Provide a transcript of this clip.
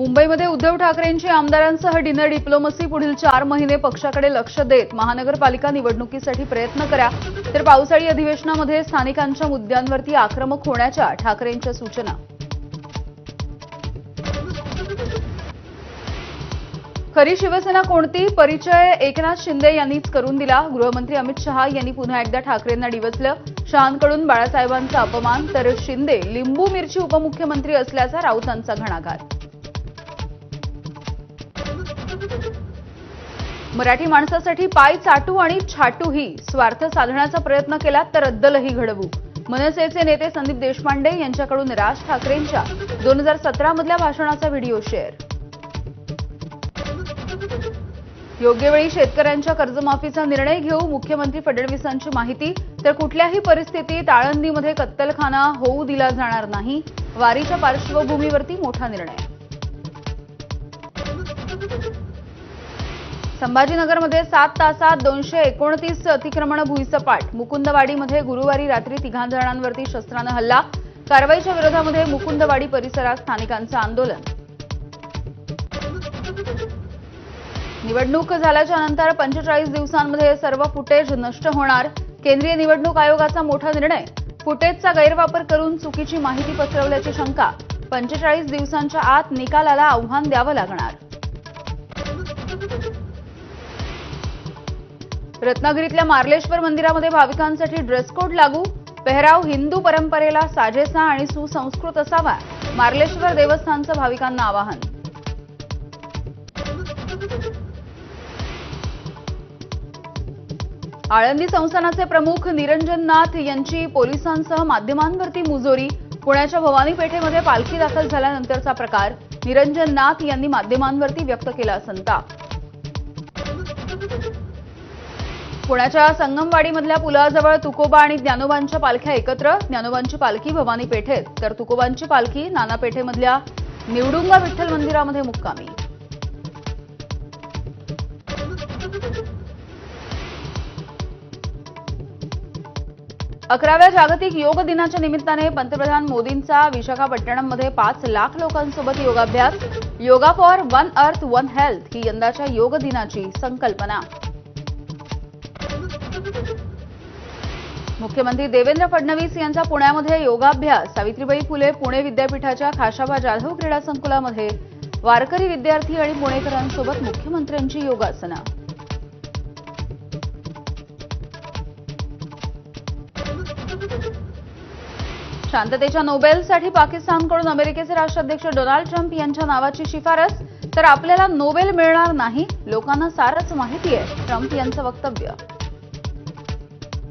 मुंबईमध्ये उद्धव ठाकरेंची आमदारांसह dinner diplomacy पुढील चार महिने पक्षाकडे लक्ष देत महानगरपालिका निवडणुकीसाठी प्रयत्न करा. तर पावसाळी अधिवेशनामध्ये स्थानिकांच्या मुद्द्यांवरती आक्रमक होण्याच्या ठाकरेंच्या सूचना. खरी शिवसेना कोणती? परिचय एकनाथ शिंदे यांनीच करून दिला. गृहमंत्री अमित शहा यांनी पुन्हा एकदा ठाकरेंना डिवचलं. शहांकडून बाळासाहेबांचा अपमान तर शिंदे लिंबू मिरची उपमुख्यमंत्री असल्याचा राऊतांचा घणाघात. मराठी माणसासाठी पाय चाटू आणि छाटूही स्वार्थ साधण्याचा प्रयत्न केला तर रद्दलही घडवू. मनसेचे नेते संदीप देशपांडे यांच्याकडून राज ठाकरेंच्या दोन हजार सतरामधल्या भाषणाचा व्हिडिओ शेअर. योग्य वेळी शेतकऱ्यांच्या कर्जमाफीचा निर्णय घेऊ मुख्यमंत्री फडणवीसांची माहिती तर कुठल्याही परिस्थितीत आळंदीमध्ये कत्तलखाना होऊ दिला जाणार नाही वारीच्या पार्श्वभूमीवरती मोठा निर्णय. संभाजीनगरमध्ये सात तासात दोनशे एकोणतीस अतिक्रमण भुईसपाट. मुकुंदवाडीमध्ये गुरुवारी रात्री तिघा जणांवरती शस्त्रानं हल्ला. कारवाईच्या विरोधामध्ये मुकुंदवाडी परिसरात स्थानिकांचं आंदोलन. निवडणूक झाल्याच्यानंतर पंचेचाळीस दिवसांमध्ये सर्व फुटेज नष्ट होणार. केंद्रीय निवडणूक आयोगाचा मोठा निर्णय. फुटेजचा गैरवापर करून चुकीची माहिती पसरवल्याची शंका. पंचेचाळीस दिवसांच्या आत निकालाला आव्हान द्यावं लागणार. रत्नागिरीतल्या मार्लेश्वर मंदिरामध्ये भाविकांसाठी ड्रेस कोड लागू. पेहराव हिंदू परंपरेला साजेसा आणि सुसंस्कृत असावा. मार्लेश्वर देवस्थानचं भाविकांना आवाहन. आळंदी संस्थानाचे प्रमुख निरंजन नाथ यांची पोलिसांसह माध्यमांवरती मुजोरी. पुण्याच्या भवानी पेठेमध्ये पालखी दाखल झाल्यानंतरचा प्रकार. निरंजन नाथ यांनी माध्यमांवरती व्यक्त केला संताप. पुण्याच्या संगमवाडीमधल्या पुलाजवळ तुकोबा आणि ज्ञानोबांच्या पालख्या एकत्र ज्ञानोबांची पालखी भवानी पेठेत. तर तुकोबांची पालखी नाना पेठेमधल्या निवडुंगा विठ्ठल मंदिरामध्ये मुक्कामी. अकराव्या जागतिक योग दिनाच्या निमित्ताने पंतप्रधान मोदींचा विशाखापट्टणममध्ये पाच लाख लोकांसोबत योगाभ्यास. Yoga for one earth one health ही यंदाच्या योग दिनाची संकल्पना. मुख्यमंत्री देवेंद्र फडणवीस यांचा पुण्यामध्ये योगाभ्यास. सावित्रीबाई फुले पुणे विद्यापीठाच्या खाशाबा जाधव क्रीडा संकुलामध्ये. वारकरी विद्यार्थी आणि पुणेकरांसोबत मुख्यमंत्र्यांची योगासना. शांततेच्या नोबेलसाठी पाकिस्तानकडून अमेरिकेचे राष्ट्राध्यक्ष डोनाल्ड ट्रम्प यांच्या नावाची शिफारस. तर आपल्याला नोबेल मिळणार नाही लोकांना सारच माहिती आहे ट्रम्प यांचं वक्तव्य.